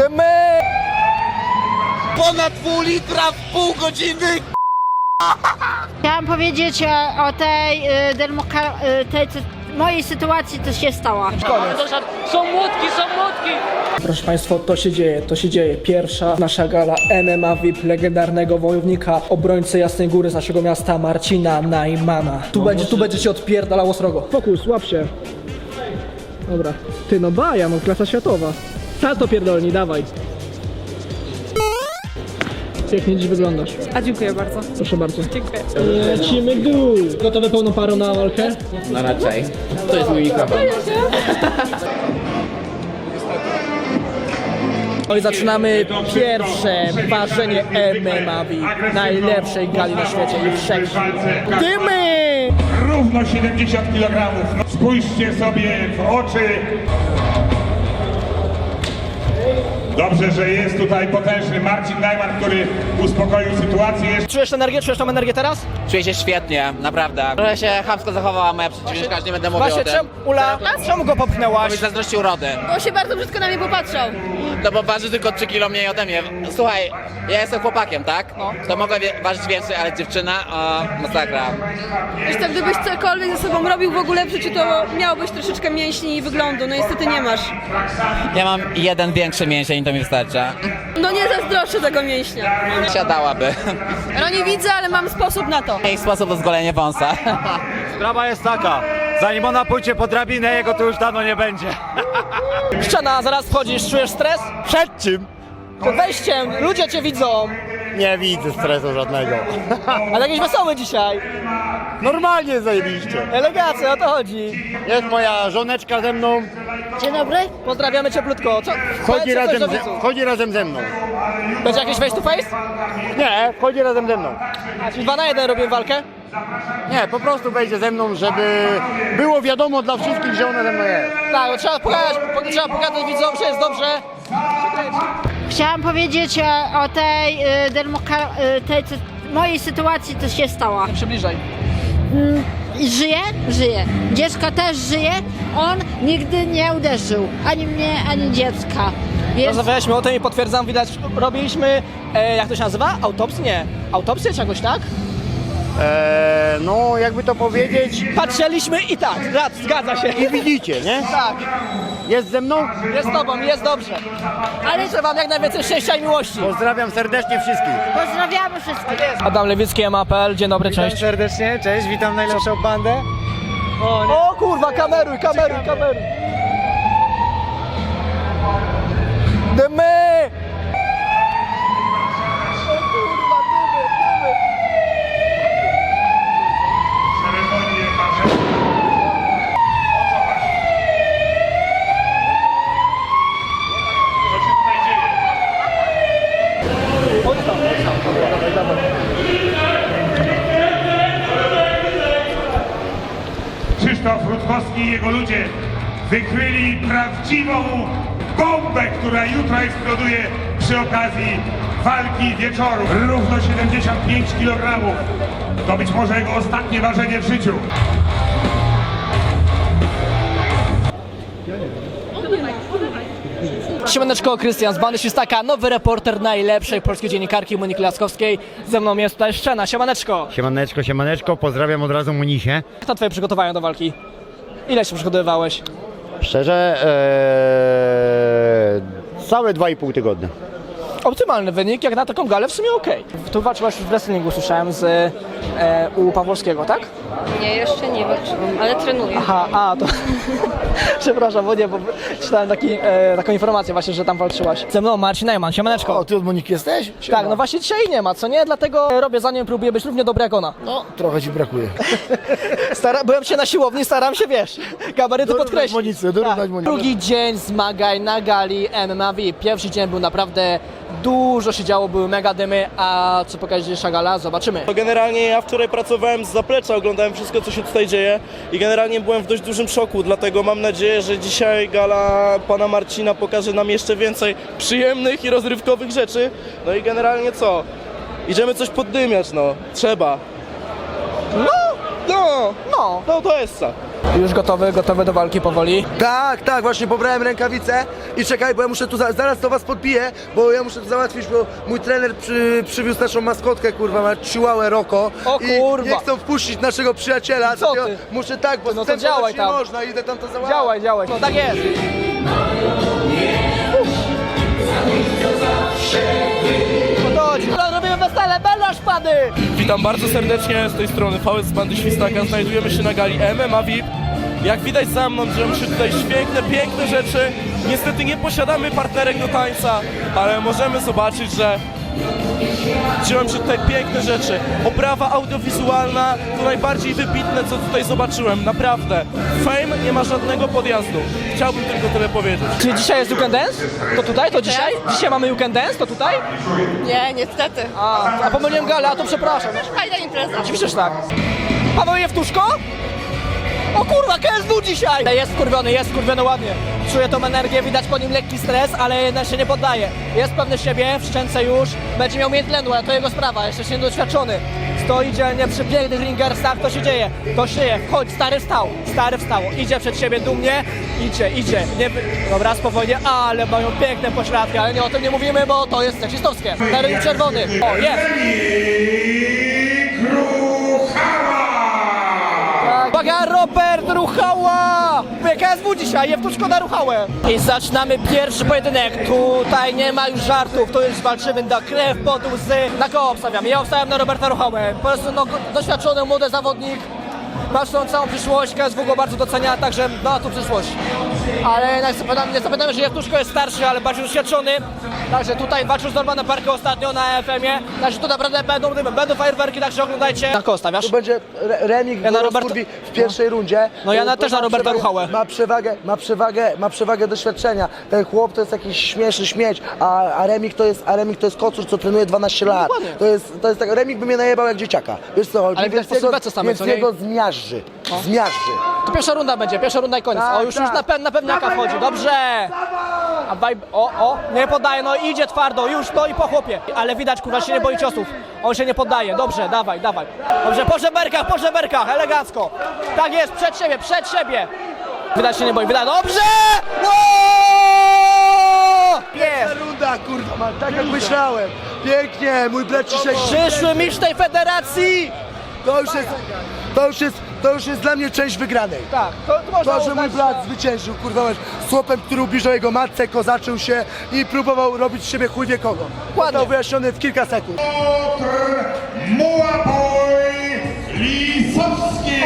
Dymy! Ponad pół litra w pół godziny! Chciałam powiedzieć o, o tej, y, dermoka, y, tej co, mojej sytuacji, co się stała. Są młotki, są młotki! Proszę Państwa, to się dzieje, to się dzieje. Pierwsza nasza gala MMA VIP legendarnego wojownika, obrońcy Jasnej Góry z naszego miasta Marcina Najmana. Tu będzie, tu będzie się odpierdalało srogo. Fokus, łap się. Dobra. Ty no baja, no klasa światowa. Salto pierdolni, dawaj. Pięknie dziś wyglądasz. A dziękuję bardzo. Proszę bardzo. Dziękuję. Lecimy dół. Gotowy pełną parą na walkę? No raczej. To jest mój mikrofon. I zaczynamy pierwsze ważenie MMA VIP najlepszej gali na świecie i wszechświecie. Dymy! równo 70 kg. Spójrzcie sobie w oczy. Dobrze, że jest tutaj potężny Marcin Najman, który uspokoił sytuację. Czujesz energię? Czujesz tą energię teraz? Czuję się świetnie, naprawdę. Trochę się chamsko zachowała moja przeciwniczka, aż nie będę mówił Właśnie, o tym. czemu, Ula, czemu go popchnęłaś? Bo mi zazdrości urody. Bo się bardzo brzydko na mnie popatrzał. No bo waży tylko 3 kilo mniej ode mnie. Słuchaj, ja jestem chłopakiem, tak? To mogę ważyć więcej, ale dziewczyna, o, masakra. Zresztą gdybyś cokolwiek ze sobą robił w ogóle w życiu, to miałbyś troszeczkę mięśni i wyglądu. No niestety nie masz. Ja mam jeden większy mięsień, to mi wystarcza. No nie zazdroszczę tego mięśnia. Siadałaby. No nie widzę, ale mam sposób na to. I sposób to zgolenie wąsa. Sprawa jest taka, zanim ona pójdzie po drabinę, jego tu już dawno nie będzie. Ściana, zaraz wchodzisz, czujesz stres? Przed czym? Przed wejściem, ludzie cię widzą. Nie widzę stresu żadnego. Ale jakiś wesoły dzisiaj. Normalnie zajebiście. Elegacja, o to chodzi. Jest moja żoneczka ze mną, Dzień dobry. Pozdrawiamy cieplutko. Co? chodzi coś razem, do ze, widzów. chodzi razem ze mną. Będzie jakiś face to face? Nie, chodzi razem ze mną. A, czyli dwa na jeden robimy walkę? Nie, po prostu wejdzie ze mną, żeby było wiadomo dla wszystkich, że ona ze mną jest. Tak, bo trzeba pokazać, po- trzeba pokazać widzom, że jest dobrze. Chciałam powiedzieć o, o tej, dermoka, y, tej co, mojej sytuacji, co się stała. Przybliżaj. Żyje? Żyje. Dziecko też żyje. On nigdy nie uderzył. Ani mnie, ani dziecka. Więc Rozmawialiśmy o tym i potwierdzam, widać, robiliśmy, e, jak to się nazywa? Autopsję? Nie. Autopsję czy jakoś tak? Eee, no, jakby to powiedzieć, Patrzyliśmy i tak, rad, zgadza się. i widzicie, nie? Tak, Jest ze mną? jest z tobą, jest dobrze. Ale życzę wam jak najwięcej szczęścia i miłości. Pozdrawiam serdecznie wszystkich. pozdrawiamy wszystkich. Adam Lewicki, MAPL, dzień dobry, cześć. serdecznie, cześć, witam najlepszą bandę. O kurwa, kameruj, kameruj, kameruj. Dymy! Ceremonie także. Co się tutaj dzieje? Krzysztof Rutkowski i jego ludzie wykryli prawdziwą bombę, która jutro eksploduje przy okazji walki wieczoru. Równo 75 kg. To być może jego ostatnie ważenie w życiu. Siemaneczko, Krystian z Bandy Świstaka, nowy reporter najlepszej polskiej dziennikarki Moniki Laskowskiej. Ze mną jest tutaj Szczena, siemaneczko. Siemaneczko, siemaneczko, pozdrawiam od razu Munisie. Jak to twoje przygotowania do walki? Ile się przygotowywałeś? Szczerze, eee, całe 2,5 tygodnia. Optymalny wynik, jak na taką galę w sumie Tu walczyłaś w wrestlingu, słyszałem, z e, u Pawłowskiego, tak? Nie, jeszcze nie walczyłam, ale trenuję. Aha, a to. Przepraszam, bo nie, bo czytałem taki, e, taką informację właśnie, że tam walczyłaś. Ze mną Marcin Najman, siemaneczko. O, ty od Moniki jesteś? tak, no właśnie dzisiaj nie ma, co nie? Dlatego robię za nią, próbuję być równie dobry jak ona. No, trochę ci brakuje. Stara, byłem się na siłowni, staram się, wiesz, gabaryty Dorównać podkreślić. Dorównać Tak. Monice. Drugi dzień zmagań na gali MMA VIP. Pierwszy dzień był naprawdę dużo się działo, były mega dymy, a co pokaże dzisiejsza gala, zobaczymy. To generalnie ja wczoraj pracowałem z zaplecza, oglądałem wszystko, co się tutaj dzieje i generalnie byłem w dość dużym szoku, dlatego mam nadzieję, że dzisiaj gala pana Marcina pokaże nam jeszcze więcej przyjemnych i rozrywkowych rzeczy. No i generalnie co? Idziemy coś poddymiać, no. Trzeba. No, no, No, no to jest co. już gotowy, gotowy do walki powoli. Tak, tak, właśnie pobrałem rękawice, i czekaj, bo ja muszę tu, za, zaraz to was podbiję, bo ja muszę to załatwić, bo mój trener przy, przywiózł naszą maskotkę, kurwa, ma chihuahua Roko. O I kurwa. nie chcą wpuścić naszego przyjaciela. Co ty? muszę tak, bo No to wstępować działaj nie tam. można, idę tam to załatwić. Działaj, działaj. No tak jest. Dobra, Robimy wesele, będą szpady! Witam bardzo serdecznie z tej strony VS Bandy Świstaka. Znajdujemy się na gali MMA VIP. Jak widać za mną, dzieją się tutaj świetne, piękne rzeczy. Niestety nie posiadamy partnerek do tańca, ale możemy zobaczyć, że dzieją się tutaj piękne rzeczy. Oprawa audiowizualna to najbardziej wybitne, co tutaj zobaczyłem. Naprawdę. Fame nie ma żadnego podjazdu. Chciałbym tylko tyle powiedzieć. Czyli dzisiaj jest You Can Dance? To tutaj? To dzisiaj? Dzisiaj mamy You Can Dance? To tutaj? Nie, niestety. A, a pomyliłem galę, a to przepraszam. Fajna impreza. Oczywiście, że tak. Paweł Jewtuszko? O kurwa, KSW dzisiaj! Jest skurwiony, jest skurwiony ładnie. Czuje tą energię, widać po nim lekki stres, ale jednak się nie poddaje. Jest pewny siebie, w szczęce już, będzie miał mieć tlenu, ale to jego sprawa, jeszcze się niedoświadczony. Stoi dzielnie przy pięknych ringersach, to się dzieje, to się dzieje. Chodź, stary wstał, stary wstał, idzie przed siebie dumnie, idzie, idzie. Nie, dobra, spokojnie, ale mają piękne pośladki, ale nie o tym nie mówimy, bo to jest seksistowskie. Na rynku czerwony, o, jest! Tak. Uwaga, Robert Ruchała! PKSW dzisiaj, Jewtuszko na Ruchałę. I zaczynamy pierwszy pojedynek. Tutaj nie ma już żartów, tu już walczymy na krew, pod łzy. Na kogo obstawiam? Ja obstawiam na Roberta Ruchałę. Po prostu no, doświadczony, młody zawodnik. Masz tą całą przyszłość, KSW go bardzo docenia, także ma tu przyszłość. Ale nie zapamiętamy, że Jewtuszko jest starszy, ale bardziej doświadczony. Także tutaj walczył z Normanem Parkę ostatnio na FM-ie. Także tu naprawdę będą, będą fajerwerki, także oglądajcie. Na kogo stawiasz? Tu będzie re- Remik Ja na Roberta- w pierwszej rundzie. No ja na- też na Roberta Ruchałę. Ma przewagę, ma przewagę, ma przewagę doświadczenia. Ten chłop to jest jakiś śmieszny śmieć, a, a Remik to jest, a Remik to jest kocur, co trenuje 12 lat. Dokładnie. To jest, to jest tak, Remik by mnie najebał jak dzieciaka. Wiesz co? Ale po jego, więc co nie? Zmiażdży. Zmiażdży. To pierwsza runda będzie, pierwsza runda i koniec. Tak, o, już, tak. już na, pe na pewniaka wchodzi, dobrze! A vibe, o, o, nie podaje, no idzie twardo, już, no i po chłopie. Ale widać, kurwa, się nie boi ciosów. On się nie poddaje, dobrze, dawaj, dawaj. Dobrze, po żeberkach, po żeberkach, elegancko. Tak jest, przed siebie, przed siebie. Widać się nie boi, widać, dobrze! No! Jest! Runda, kurwa, tak jak myślałem. Pięknie, mój Bleciszek. Przyszły mistrz tej federacji! To już jest, to już jest, to już jest dla mnie część wygranej. Tak, to, to można To, że mój uznać, brat zwyciężył, kurwa, z chłopem, który ubliżał jego matce, kozaczył się i próbował robić z siebie chuj wie kogo. Dokładnie. To wyjaśnione w kilka sekund. Lisowski.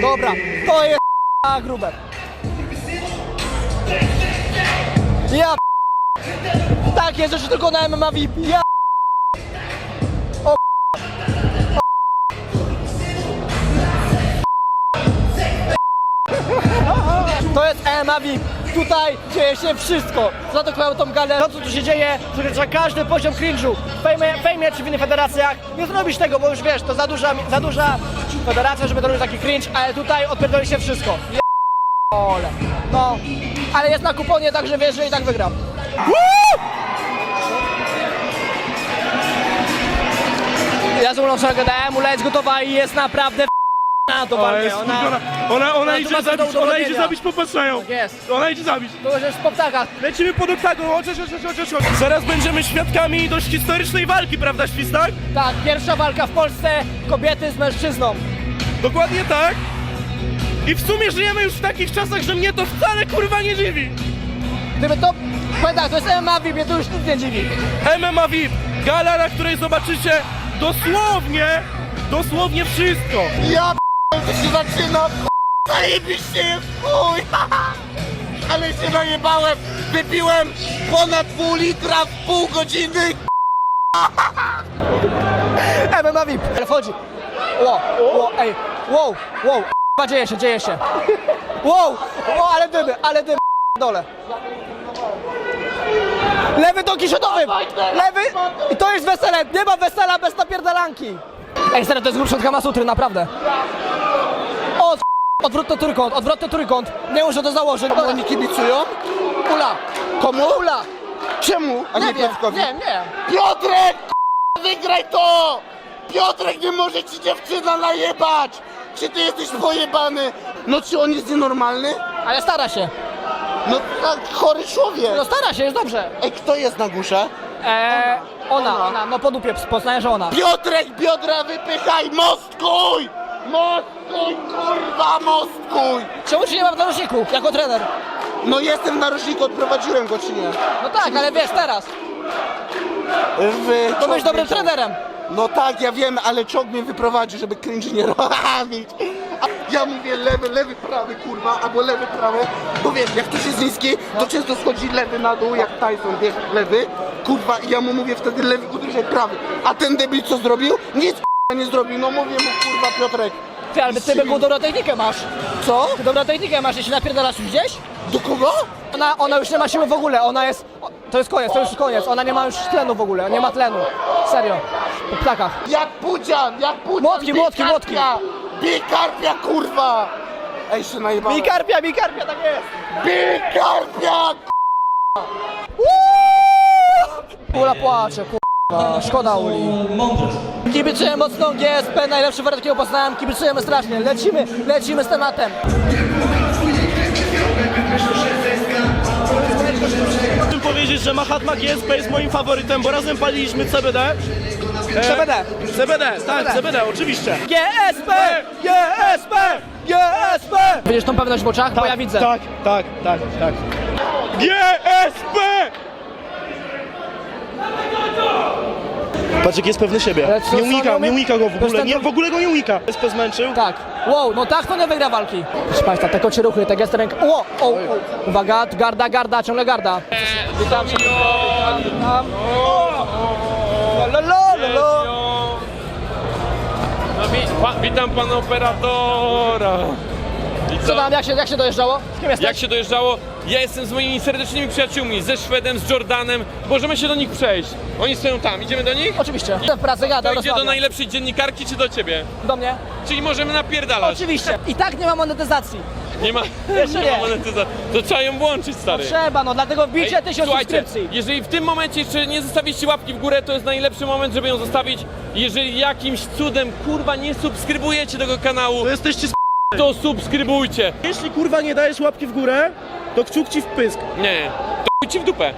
Dobra, to jest a, Gruber. Ja p- Tak jest, że tylko na MMA VIP. Ja To jest MMA VIP. Tutaj dzieje się wszystko. Zadokonały tą galę. To, co tu się dzieje, przekracza każdy poziom cringe'u. Fejmie, fejmie czy w innych federacjach nie zrobisz tego, bo już wiesz, to za duża, za duża federacja, żeby to robić taki cringe, ale tutaj odpierdoli się wszystko. Je- Ole. No, ale jest na kuponie, także wiesz, że i tak wygram. Ja z Ulą gadałem, Ula gotowa i jest naprawdę na to walkę. Ona, Ona, ona tu idzie ma zabić, do ona idzie udowodnienia. zabić, popatrzają. jest. Ona idzie zabić. To już po ptakach. Lecimy pod oktagon, chodź, chodź, chodź, chodź, chodź. Zaraz będziemy świadkami dość historycznej walki, prawda, Świstak? Tak, pierwsza walka w Polsce kobiety z mężczyzną. Dokładnie tak. I w sumie żyjemy już w takich czasach, że mnie to wcale kurwa nie dziwi. Gdyby to, powiem tak, to jest MMA VIP, mnie to już nic nie dziwi. MMA VIP, gala, na której zobaczycie dosłownie, dosłownie wszystko. Ja to się zaczyna, zajebiście jest chuj! Ale się najebałem, wypiłem ponad pół litra w pół godziny, MMA VIP. Ale wchodzi. Ło, ło, ej, wow, wow, dzieje się, dzieje się. Wow, wow, ale dymy, ale dymy, dole. Lewy do kiszonowym! Lewy! I to jest wesele! Nie ma wesela bez napierdalanki! Ej, serio, to jest grubszy od Kamasutry, naprawdę. Odwrotny trójkąt, odwrotny trójkąt. Nie muszę to założyć. Oni kibicują? Ula! Komu? Ula! Czemu? A nie, Nie Piotrkowi? nie, nie. Piotrek, k***a, wygraj to! Piotrek, nie może ci dziewczyna najebać! Czy ty jesteś pojebany? No czy on jest nienormalny? Ale stara się. No tak, chory człowiek. No stara się, jest dobrze. Ej, kto jest na górze? Eee, ona, ona, no po dupie poznaję, że ona. Piotrek, biodra wypychaj, mostkuj! Mostkuj, kurwa, mostkuj! Czemu cię nie ma w narożniku, jako trener? No jestem w narożniku, odprowadziłem go czy nie? No tak, ale wiesz, teraz, W to być dobrym trenerem. No tak, ja wiem, ale ciąg mnie wyprowadził, żeby cringe nie robić. A ja mówię lewy, lewy, prawy, kurwa, albo lewy, prawy, bo wiesz, jak ktoś jest niski, to często schodzi lewy na dół, jak Tyson, wiesz, lewy, kurwa, i ja mu mówię wtedy lewy, uderzaj prawy. A ten debil co zrobił? Nic nie zrobił, no mówię mu, kurwa, Piotrek. Ty, ale ty byku dobrą technikę masz. Co? Ty dobrą technikę masz, jeśli napierdalasz już gdzieś? Do kogo? Ona, ona już nie ma siły w ogóle, ona jest... o, To jest koniec, to już koniec, ona nie ma już tlenu w ogóle, nie ma tlenu. Serio. Po ptakach. Jak pudzian, jak pudzian. Młotki, młotki, młotki. karpia, Bij karpia, kurwa! Ej, się najebałem. Bikarpia, bikarpia, tak jest. Bij karpia, Ula płacze, szkoda Uli. Kibicuję mocno GSP, najlepszy wariat jakiego poznałem, kibicujemy strasznie, lecimy, lecimy z tematem. Chcę powiedzieć, że Mahatma GSP jest moim faworytem, bo razem paliliśmy CBD. E, CBD. CBD, tak, CBD, oczywiście. GSP, GSP, GSP. Widzisz tą pewność w oczach, bo ja widzę. Tak, tak, tak, tak. GSP! Patrz jak jest pewny siebie. Ale co, Nie unika, nie unika go w ogóle, nie, w ogóle go nie unika. GSP zmęczył. Tak. Wow, no tak to nie wygra walki. Proszę Państwa, te kocie ruchy, tak jest ręka. O, o, o. Uwaga, garda, garda, ciągle garda. Witam cię. Witam. Lo, lo, lo, lo. No, wi- pa, witam pana operatora. I Co tam, jak się, jak się dojeżdżało? Z kim jesteś? Jak się dojeżdżało? Ja jestem z moimi serdecznymi przyjaciółmi, ze Szwedem, z Jordanem. Możemy się do nich przejść. Oni stoją tam. Idziemy do nich? Oczywiście. W pracy gada, To idzie do najlepszej dziennikarki czy do ciebie? Do mnie? Czyli możemy napierdalać. Oczywiście. I tak nie ma monetyzacji. Nie ma, Jeszcze nie nie. ma monetyzacji. To trzeba ją włączyć, stary. Trzeba, no dlatego wbicie Ej, tysiąc słuchajcie, subskrypcji. jeżeli w tym momencie jeszcze nie zostawiliście łapki w górę, to jest najlepszy moment, żeby ją zostawić. Jeżeli jakimś cudem, kurwa, nie subskrybujecie tego kanału, To jesteście to subskrybujcie. Jeśli kurwa nie dajesz łapki w górę, to kciuk ci w pysk. Nie, to chuj ci w dupę.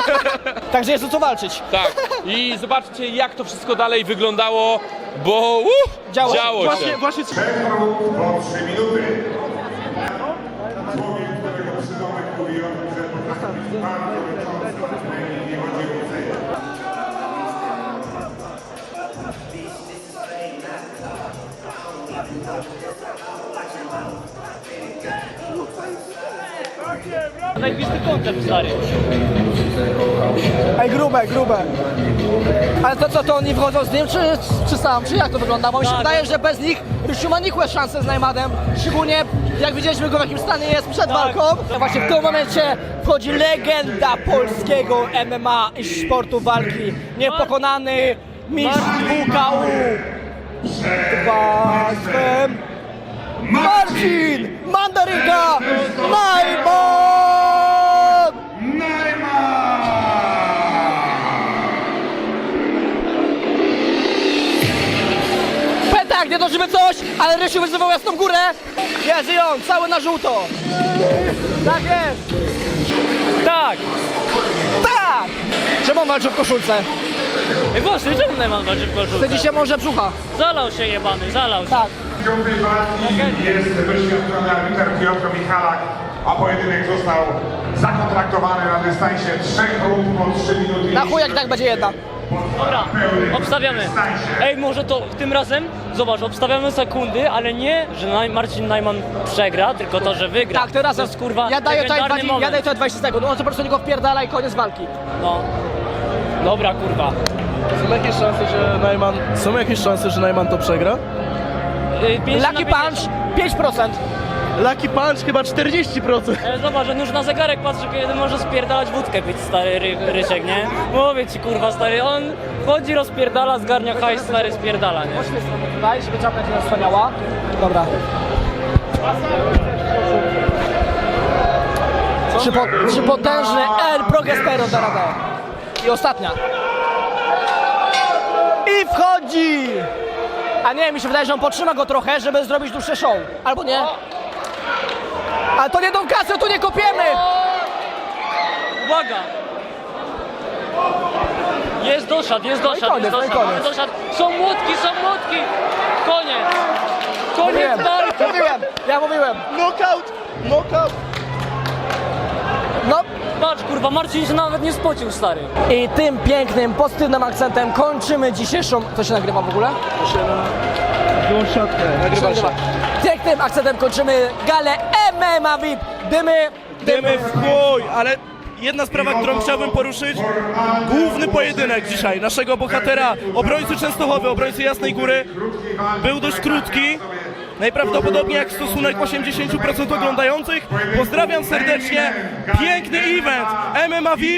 Także jest o co walczyć. Tak. I zobaczcie, jak to wszystko dalej wyglądało, bo uh, Działo się. działo się. Właśnie, właśnie po 3 minuty. Najbliższy koncert, stary. Ej, grube, grube. Ale to co, to oni wchodzą z nim, czy, czy sam, czy jak to wygląda? Bo mi się Tak. wydaje, że bez nich Rysiu ma nikłe szanse z Najmadem. Szczególnie jak widzieliśmy go w jakim stanie jest przed walką. No właśnie w tym momencie wchodzi legenda polskiego MMA i sportu walki. Niepokonany mistrz WKU. Państwem Marcin Mandarynka Najman! Nie dożymy coś, ale Rysiu wyzywał jasną górę. Jest i on, cały na żółto. Tak jest. Tak! Tak! Czemu on walczy w koszulce? Ej, właśnie, czemu Neumann walczy w koszulce? Wtedy się może brzucha. Zalał się jebany, zalał się. Tak. Piątej walki jest doświadczony arbiter Piotr Michalak, a pojedynek został zakontraktowany na dystansie 3 rund po 3 minuty. Na chuj jak tak będzie jedna. Dobra, obstawiamy. Ej, może to tym razem, zobacz, obstawiamy sekundy, ale nie, że Naj- Marcin Najman przegra, tylko to, że wygra. Tak, to razem. To jest kurwa ja daję tutaj legendarny 20, ja daję tutaj 20 sekund. On po prostu niego wpierdala i koniec walki. No. Dobra, kurwa. Są jakieś szanse, że Najman... Są jakieś szanse, że Najman to przegra? Yy, 50 Lucky Punch 5%. Lucky Punch chyba 40%. E, Zobacz, że już na zegarek patrzy, kiedy może spierdalać wódkę być stary ry Rysiek, nie? Mówię ci kurwa stary, on chodzi, rozpierdala, zgarnia hajs, stary spierdala, nie? Chodźmy stronę tutaj, żeby czapka nie zasłaniała. Dobra. Czy, po, czy potężny L progesteron da radę? I ostatnia. I wchodzi! A nie, mi się wydaje, że on potrzyma go trochę, żeby zrobić dłuższe show. Albo nie? Ale to nie tą kasę, tu nie kopiemy! Uwaga! Jest doszad, jest doszad, koniec, jest no i doszad, koniec. mamy doszad. Są młotki, są młotki! Koniec! Koniec Mówiłem, walki! mówiłem, ja mówiłem. Knockout! Knockout! No, Patrz kurwa, Marcin się nawet nie spocił, stary. I tym pięknym, pozytywnym akcentem kończymy dzisiejszą... To się nagrywa w ogóle? Nagrywa się. Pięknym akcentem kończymy galę MMA VIP. Dymy, Dymy w chuj, ale jedna sprawa, którą chciałbym poruszyć. Główny pojedynek dzisiaj naszego bohatera, obrońcy Częstochowy, obrońcy Jasnej Góry, był dość krótki. Najprawdopodobniej jak stosunek 80% oglądających. Pozdrawiam serdecznie. Piękny event MMA VIP.